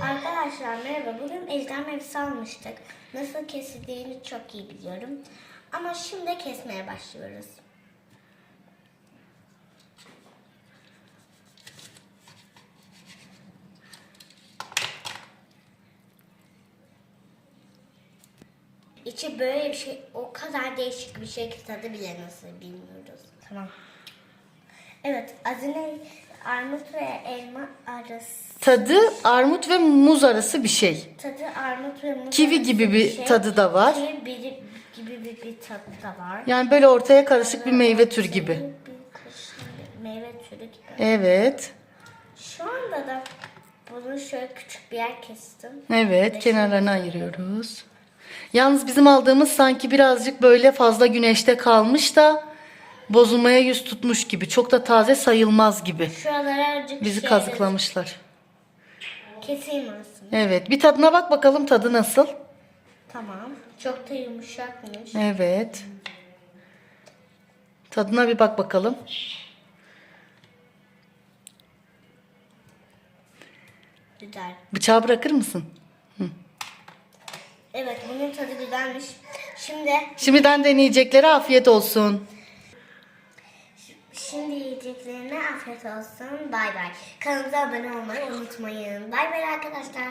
Arkadaşlar merhaba. Bugün ejder meyvesi almıştık. Nasıl kesildiğini çok iyi biliyorum. Ama şimdi kesmeye başlıyoruz. İçi böyle bir şey, o kadar değişik bir şey ki tadı bile nasıl bilmiyoruz. Tamam. Evet, azine armut ve elma arası. Tadı armut ve muz arası bir şey. Tadı armut ve muz Kivi arası gibi bir tadı da var. Kivi biri, gibi bir, bir tadı da var. Yani böyle ortaya karışık bir meyve türü gibi. Bir bir meyve türü gibi. Evet. Şu anda da bunu şöyle küçük bir yer kestim. Evet, kenarlarını ayırıyoruz. Yalnız bizim aldığımız sanki birazcık böyle fazla güneşte kalmış da bozulmaya yüz tutmuş gibi. Çok da taze sayılmaz gibi. Şuralara azıcık Bizi şey kazıklamışlar. Keseyim arasını. Evet, bir tadına bak bakalım tadı nasıl? Tamam. Çok da yumuşakmış. Evet. Tadına bir bak bakalım. Güzel. Bıçağı bırakır mısın? Evet bunun tadı güzelmiş. Şimdi Şimdiden deneyeceklere afiyet olsun. Şimdi yiyeceklerine afiyet olsun. Bay bay. Kanalımıza abone olmayı unutmayın. Bay bay arkadaşlar.